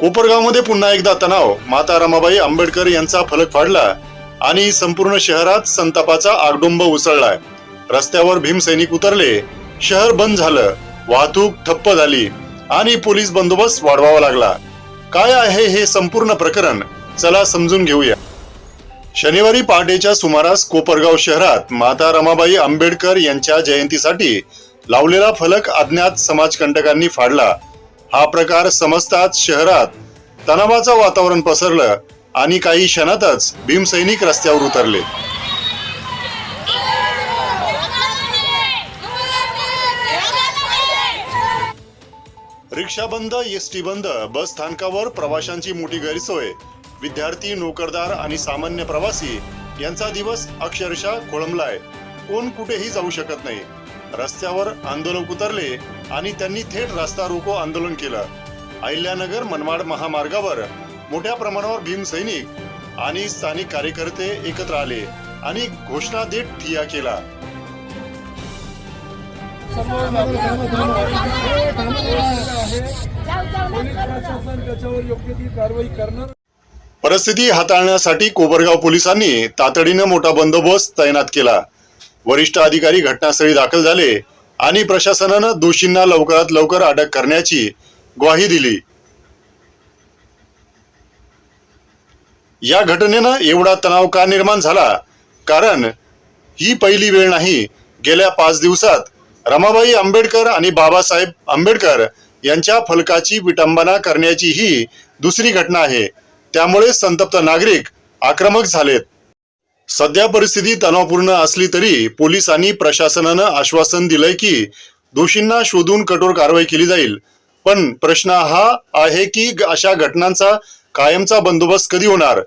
कोपरगावमध्ये पुन्हा एकदा तणाव. माता रमाबाई आंबेडकर यांचा फलक फाडला आणि संपूर्ण शहरात संतापाचा आगडोंब उसळलाय. रस्त्यावर भीमसैनिक उतरले. शहर बंद झालं. वाहतूक ठप्प झाली आणि पोलीस बंदोबस्त वाढवावा लागला. काय आहे हे संपूर्ण प्रकरण? चला समजून घेऊया. शनिवारी पहाटेच्या सुमारास कोपरगाव शहरात माता रमाबाई आंबेडकर यांच्या जयंतीसाठी लावलेला फलक अज्ञात समाजकंटकांनी फाडला. हा प्रकार समजताच शहरात तणावाचं वातावरण पसरलं आणि काही क्षणातच भीमसैनिक रस्त्यावर उतरले. रिक्षा बंद एस टी बंद बस स्थानकावर प्रवाशांची मोठी गैरसोय. विद्यार्थी नोकरदार आणि सामान्य प्रवासी यांचा दिवस अक्षरशः खोळंबलाय. कोण कुठेही जाऊ शकत नाही. रस्त्यावर आंदोलक उतरले आणि त्यांनी थेट रस्ता रोको आंदोलन केलं. अहिल्यानगर मनमाड महामार्गावर मोठ्या प्रमाणावर भीमसैनिक आणि स्थानिक कार्यकर्ते एकत्र आले आणि घोषणा देत ठिया केला. परिस्थिती हाताळण्यासाठी कोपरगाव पोलिसांनी तातडीनं मोठा बंदोबस्त तैनात केला. वरिष्ठ अधिकारी घटनास्थळी दाखल झाले आणि प्रशासनानं दोषींना लवकरात लवकर अटक करण्याची ग्वाही दिली. या घटनेनं एवढा तणाव का निर्माण झाला? कारण ही पहिली वेळ नाही. गेल्या पाच दिवसात रमाबाई आंबेडकर आणि बाबासाहेब आंबेडकर यांच्या फलकाची विटंबना करण्याची ही दुसरी घटना आहे. त्यामुळे संतप्त नागरिक आक्रमक झालेत. सध्या परिस्थिती तणावपूर्ण असली तरी पोलीस आणि प्रशासनानं आश्वासन दिलंय की दोषींना शोधून कठोर कारवाई केली जाईल. पण प्रश्न हा आहे की अशा घटनांचा कायमचा बंदोबस्त कधी होणार?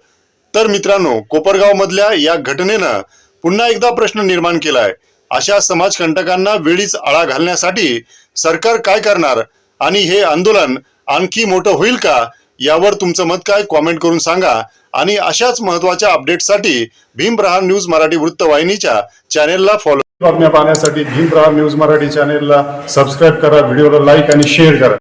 तर मित्रांनो कोपरगाव मधल्या या घटनेनं पुन्हा एकदा प्रश्न निर्माण केलाय. अशा समाजकंटकांना वेळीच आळा घालण्यासाठी सरकार काय करणार? आणि हे आंदोलन आणखी मोठं होईल का? यावर तुमचं मत काय? कॉमेंट करून सांगा. आणि अशाच महत्त्वाच्या अपडेटसाठी भीम प्रहार न्यूज मराठी वृत्तवाहिनीच्या चॅनेलला फॉलो बातम्या पाहण्यासाठी भीम प्रहार न्यूज मराठी चॅनेलला सबस्क्राईब करा व्हिडिओला लाईक आणि शेअर करा.